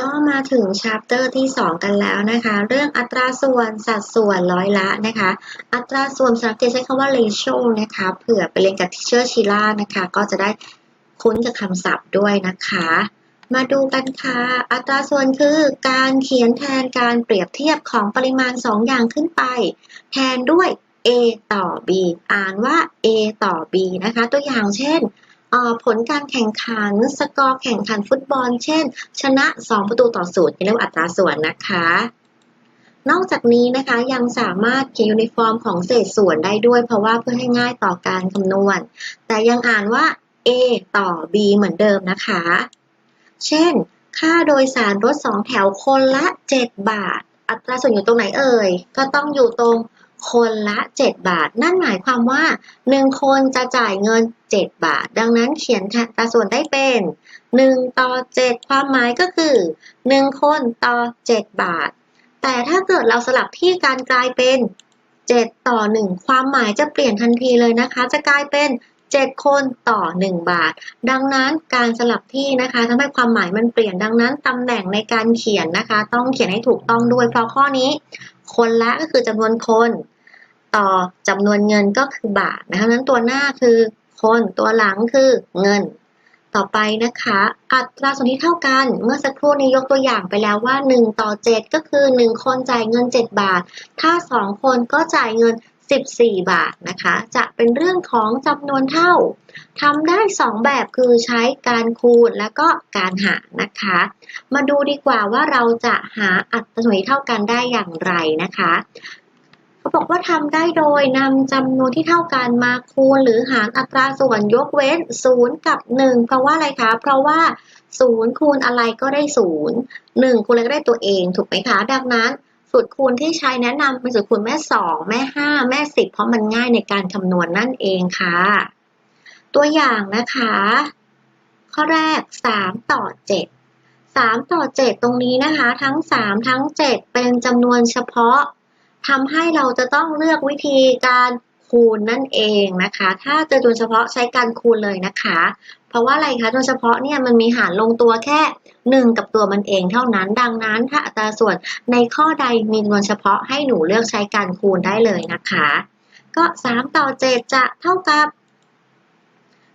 ก็มาถึงช h ปเตอร์ที่ 2 กันแล้วนะคะ เรื่องอัตราส่วนสัดส่วนร้อยละนะคะ อัตราส่วนภาษาอังใช้คำว่า ratio นะคะเผื่อไปเรียนกับทิเชอร์ชิล่านะคะ ก็จะได้คุ้นกับคำศัพท์ด้วยนะคะ มาดูกันค่ะ อัตราส่วนคือการเขียนแทนการเปรียบเทียบของปริมาณ 2 อย่างขึ้นไป แทนด้วย a ต่อ b อ่านว่า a ต่อ b นะคะ ตัวอย่างเช่น ผลการแข่งขันสกอร์แข่งขันฟุตบอล เช่น ชนะ 2 ประตูต่อศูนย์เรียกว่าอัตราส่วนนะคะ นอกจากนี้นะคะยังสามารถเขียนยูนิฟอร์มของเศษส่วนได้ด้วย เพราะว่าเพื่อให้ง่ายต่อการคำนวณ แต่ยังอ่านว่า a ต่อ b เหมือนเดิมนะคะ เช่น ค่าโดยสารรถ 2 แถวคนละ 7 บาท อัตราส่วนอยู่ตรงไหนเอ่ย ก็ต้องอยู่ตรง คนละ 7 บาท นั่นหมายความว่า 1 คนจะจ่ายเงิน 7 บาท ดังนั้นเขียนอัตราส่วนได้เป็น 1 ต่อ 7 ความหมายก็คือ 1 คนต่อ 7 บาท แต่ถ้าเกิดเราสลับที่การกลายเป็น 7 ต่อ 1 ความหมายจะเปลี่ยนทันทีเลยนะคะ จะกลายเป็น 7 คนต่อ 1 บาท ดังนั้นการสลับที่นะคะทำให้ความหมายมันเปลี่ยนดังนั้นตำแหน่งในการเขียนนะคะ ต้องเขียนให้ถูกต้องด้วยเพราะข้อนี้ คนละก็คือจำนวนคน ต่อจำนวนเงินก็คือบาทนะคะนั้นตัวหน้าคือคนตัวหลังคือเงิน ต่อไปนะคะ อัตราส่วนที่เท่ากัน เมื่อสักครู่นี้ยกตัวอย่างไปแล้วว่า 1 ต่อ 7 ก็คือ 1 คนจ่ายเงิน 7 บาท ถ้า 2 คนก็จ่ายเงิน 14 บาทนะคะ จะเป็นเรื่องของจำนวนเท่าทำได้ 2 แบบคือใช้การคูณและก็การหารนะคะ มาดูดีกว่าว่าเราจะหาอัตราส่วนเท่ากันได้อย่างไรนะคะเขาบอกว่าทำได้โดยนำจำนวนที่เท่ากันมาคูณหรือหารอัตราส่วนยกเว้น 0 กับ 1 เพราะว่าอะไรคะ เพราะว่า 0 คูณอะไรก็ได้ 0 1 คูณอะไรก็ได้ตัวเองถูกไหมคะ ดังนั้น สูตรคูณที่ใช้แนะนำเป็นสูตรคูณแม่ 2 แม่ 5 แม่ 10 เพราะมันง่ายในการคำนวณนั่นเองค่ะ ตัวอย่างนะคะ ข้อแรก 3 ต่อ 7 3 ต่อ 7 ตรงนี้นะคะ ทั้ง 3 ทั้ง 7 เป็นจำนวนเฉพาะทำให้เราจะต้องเลือกวิธีการคูณนั่นเองนะคะ ถ้าเจอตัวเฉพาะใช้การคูณเลยนะคะ เพราะว่าอะไรคะตัวเฉพาะเนี่ยมันมีหารลงตัวแค่ 1 กับตัวมันเองเท่านั้น ดังนั้นถ้าอัตราส่วนในข้อใดมีจำนวนเฉพาะให้หนูเลือกใช้การคูณได้เลยนะคะ ก็ 3 ต่อ 7 จะเท่ากับ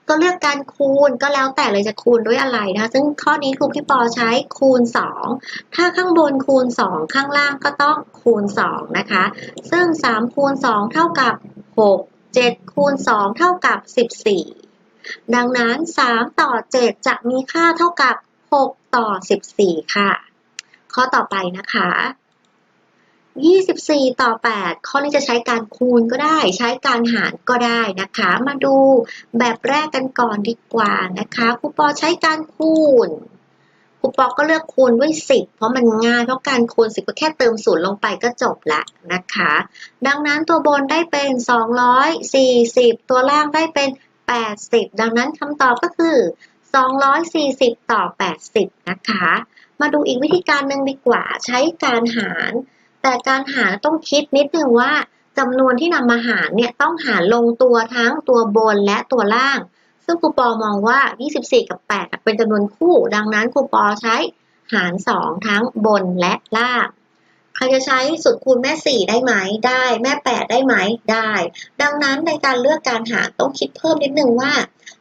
ก็เลือกการคูณก็แล้วแต่เลยจะคูณด้วยอะไรนะคะ ซึ่งข้อนี้ครูพี่ปอใช้คูณ 2 ถ้าข้างบนคูณ 2 ข้างล่างก็ต้องคูณ 2 นะคะ ซึ่ง 3 คูณ 2 เท่ากับ 6 7 คูณ 2 เท่ากับ 14 ดังนั้น 3 ต่อ 7 จะมีค่าเท่ากับ 6 ต่อ 14 ค่ะ ข้อต่อไปนะคะ 24 ต่อ 8 ข้อนี้จะใช้การคูณก็ได้ ใช้การหารก็ได้นะคะ มาดูแบบแรกกันก่อนดีกว่านะคะครูปอใช้การคูณครูปอก็เลือกคูณด้วย 10 เพราะมันง่าย เพราะการคูณ 10 ก็แค่เติมศูนย์ลงไปก็จบละนะคะ ดังนั้นตัวบนได้เป็น 240 ตัวล่างได้เป็น 80 ดังนั้นคำตอบก็คือ 240 ต่อ 80 นะคะ มาดูอีกวิธีการหนึ่งดีกว่าใช้การหาร แต่การหารต้องคิดนิดนึงว่าจำนวนที่นำมาหารเนี่ยต้องหารลงตัวทั้งตัวบนและตัวล่าง ซึ่งครูปอมองว่า 24 กับ 8 เป็นจำนวนคู่ ดังนั้นครูปอใช้หาร 2 ทั้งบนและล่าง ใครจะใช้สุดคูณแม่ 4 ได้ไหมได้ แม่ 8 ได้ไหมได้ ดังนั้นในการเลือกการหารต้องคิดเพิ่มนิดนึงว่า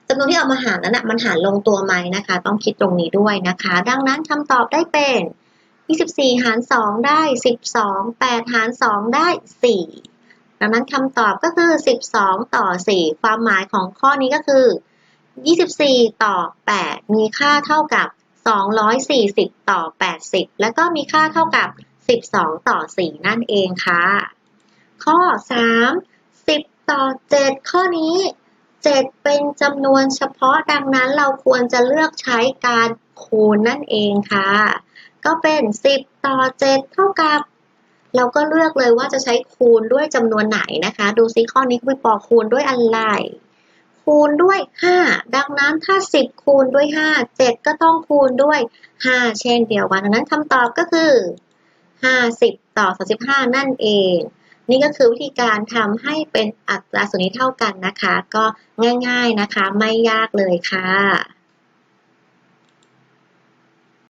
จำนวนที่เอามาหารนั้นนะมันหารลงตัวไหมนะคะ ต้องคิดตรงนี้ด้วยนะคะ ดังนั้นคำตอบได้เป็น 24 หาร 2 ได้ 12 8 หาร 2 ได้ 4 ดังนั้นคำตอบก็คือ 12 ต่อ 4 ความหมายของข้อนี้ก็คือ 24 ต่อ 8 มีค่าเท่ากับ 240 ต่อ 80 แล้วก็มีค่าเท่ากับ 12 ต่อ 4 นั่นเองค่ะ ข้อ 3 10 ต่อ 7 ข้อนี้ 7 เป็นจำนวนเฉพาะดังนั้นเราควรจะเลือกใช้การคูณนั่นเองค่ะ ก็เป็น 10 ต่อ 7 เท่ากับ เราก็เลือกเลยว่าจะใช้คูณด้วยจำนวนไหนนะคะ ดูซิข้อนี้คุณปอคูณด้วยอะไรคูณด้วย 5 ดังนั้นถ้า 10 คูณด้วย 5 7 ก็ต้องคูณด้วย 5 เช่นเดียวกันดังนั้นคำตอบก็คือ 50 ต่อ 35 นั่นเอง นี่ก็คือวิธีการทำให้เป็นอัตราส่วนนี้เท่ากันนะคะ ก็ง่ายๆนะคะ ไม่ยากเลยค่ะ